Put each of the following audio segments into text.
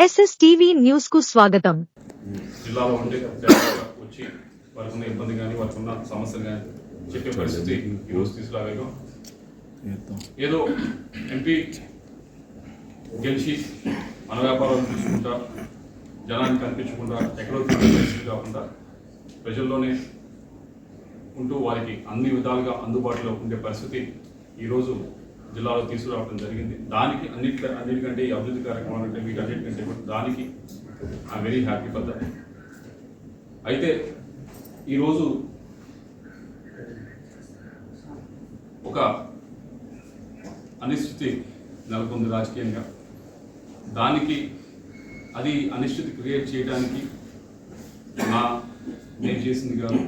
SS TV న్యూస్కు స్వాగతం. జిల్లాలో ఉండే వచ్చి వారికి ఉన్న ఇబ్బంది కానీ వారికి ఉన్న సమస్యలు కానీ చెప్పే పరిస్థితి ఈరోజు తీసుకురాలేదు ఏదో ఎంపీ గెలిచి మన వ్యాపారాలు చూసుకుంటా జనానికి కనిపించకుండా ఎక్కడో పరిస్థితి కాకుండా ప్రజల్లోనే ఉంటూ వారికి అన్ని విధాలుగా అందుబాటులో ఉండే పరిస్థితి ఈరోజు జిల్లాలో తీసుకురావడం జరిగింది. దానికి అన్నిటి అన్నిటికంటే ఈ అభివృద్ధి కార్యక్రమాలు అంటే మీకు అన్నిటికంటే దానికి I very happy for that అయితే ఈరోజు ఒక అనిశ్చితి నెలకొంది రాజకీయంగా. దానికి అది అనిశ్చితి క్రియేట్ చేయడానికి నా నేను చేసింది కాదు.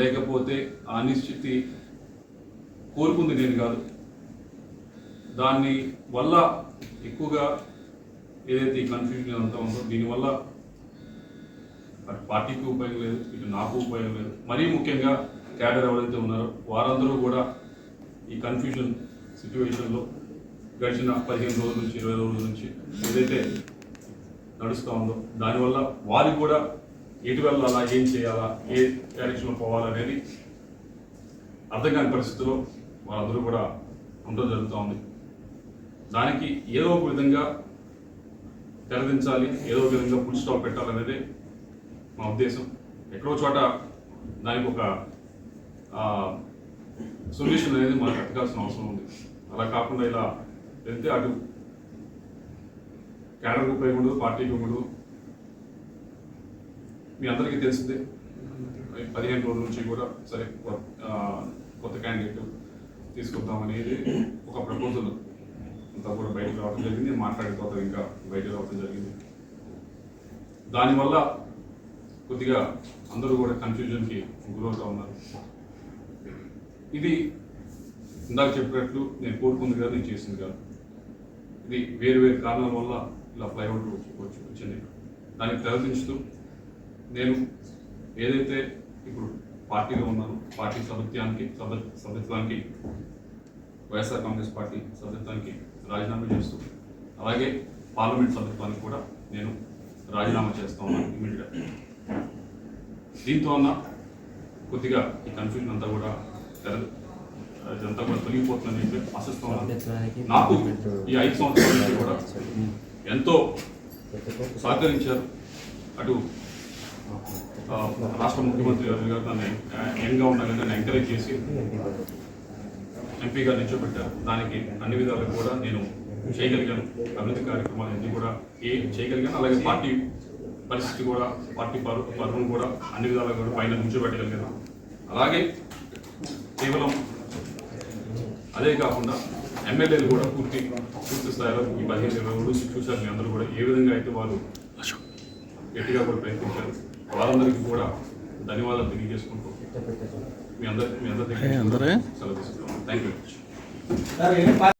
లేకపోతే ఆ అనిశ్చితి కోరుకుంది నేను కాదు. దాన్ని వల్ల ఎక్కువగా ఏదైతే ఈ కన్ఫ్యూజన్ అంతా ఉందో దీనివల్ల అటు పార్టీకి ఉపయోగం లేదు ఇటు నాకు ఉపయోగం లేదు. మరీ ముఖ్యంగా క్యాడర్ ఎవరైతే ఉన్నారో వారందరూ కూడా ఈ కన్ఫ్యూజన్ సిచ్యువేషన్లో గడిచిన పదిహేను రోజుల నుంచి ఇరవై రోజుల నుంచి ఏదైతే నడుస్తూ ఉందో దానివల్ల వారికి కూడా ఎటు వెళ్ళాలా ఏం చేయాలా ఏ డైరెక్షన్లో పోవాలనేది అర్థం కాని పరిస్థితిలో వాళ్ళందరూ కూడా ఉండడం జరుగుతూ ఉంది. దానికి ఏదో ఒక విధంగా తెరదించాలి ఏదో ఒక విధంగా ఫుల్ స్టాప్ పెట్టాలనేది మా ఉద్దేశం. ఎక్కడో చోట దానికి ఒక సొల్యూషన్ అనేది మనకు ఎత్తకాల్సిన అవసరం ఉంది. అలా కాకుండా ఇలా వెళ్తే అటు క్యాడర్కి ఉపయోగపడదు పార్టీకి ఉండదు మీ అందరికీ తెలిసిందే. పదిహేను రోజుల నుంచి కూడా సరే కొత్త క్యాండిడేట్ తీసుకొద్దామనేది ఒక ప్రపోజల్ అంతా కూడా బయటకు రావడం జరిగింది మాట్లాడిపోతాం ఇంకా బయటకు రావడం జరిగింది. దానివల్ల కొద్దిగా అందరూ కూడా కన్ఫ్యూజన్కి గురవుతూ ఉన్నారు. ఇది ఇందాక చెప్పినట్లు నేను కోరుకుంది కాదు నేను చేసింది కాదు. ఇది వేరు వేరు కారణాల వల్ల ఇలా ఫ్లైఓవర్ వచ్చి వచ్చింది. దానికి తెరదించుతూ నేను ఏదైతే ఇప్పుడు పార్టీలో ఉన్నాను పార్టీ సభ్యత్వానికి సభ సభ్యత్వానికి వైఎస్ఆర్ కాంగ్రెస్ పార్టీ సభ్యత్వానికి రాజీనామా చేస్తూ. అలాగే పార్లమెంట్ సభ్యత్వానికి కూడా నేను రాజీనామా చేస్తా ఉన్నాను ఇమీడియట్గా. దీంతో అన్న కొద్దిగా ఈ కన్ఫ్యూజన్ అంతా కూడా ఇదంతా కూడా తొలగిపోతుందని చెప్పి ఆశిస్తూ ఉన్నాను. నాకు ఈ ఐదు సంవత్సరాల నుంచి కూడా ఎంతో సహకరించారు. అటు రాష్ట్ర ముఖ్యమంత్రి గారు గారు నన్ను యంగ్గా ఉండాలని నన్ను ఎంకరేజ్ చేసి ఎంపీగా నిల్చోబెట్టారు. దానికి అన్ని విధాలుగా కూడా నేను చేయగలిగాను. అభివృద్ధి కార్యక్రమాలు అన్ని కూడా ఏ చేయగలిగాను. అలాగే పార్టీ పరిస్థితి కూడా పార్టీ పరు పరువును కూడా అన్ని విధాలుగా కూడా పైన నిల్చోబెట్టగలిగాను. అలాగే కేవలం అదే కాకుండా ఎమ్మెల్యేలు కూడా పూర్తి పూర్తి స్థాయిలో ఈ పదిహేను ఇరవై మూడు చూశారు. మీ అందరూ కూడా ఏ విధంగా అయితే వారు గట్టిగా కూడా ప్రయత్నించారు. వారందరికీ కూడా ధన్యవాదాలు తెలియజేసుకుంటూ మీ అందరి మీ అందరి థ్యాంక్ యూ పార్టీ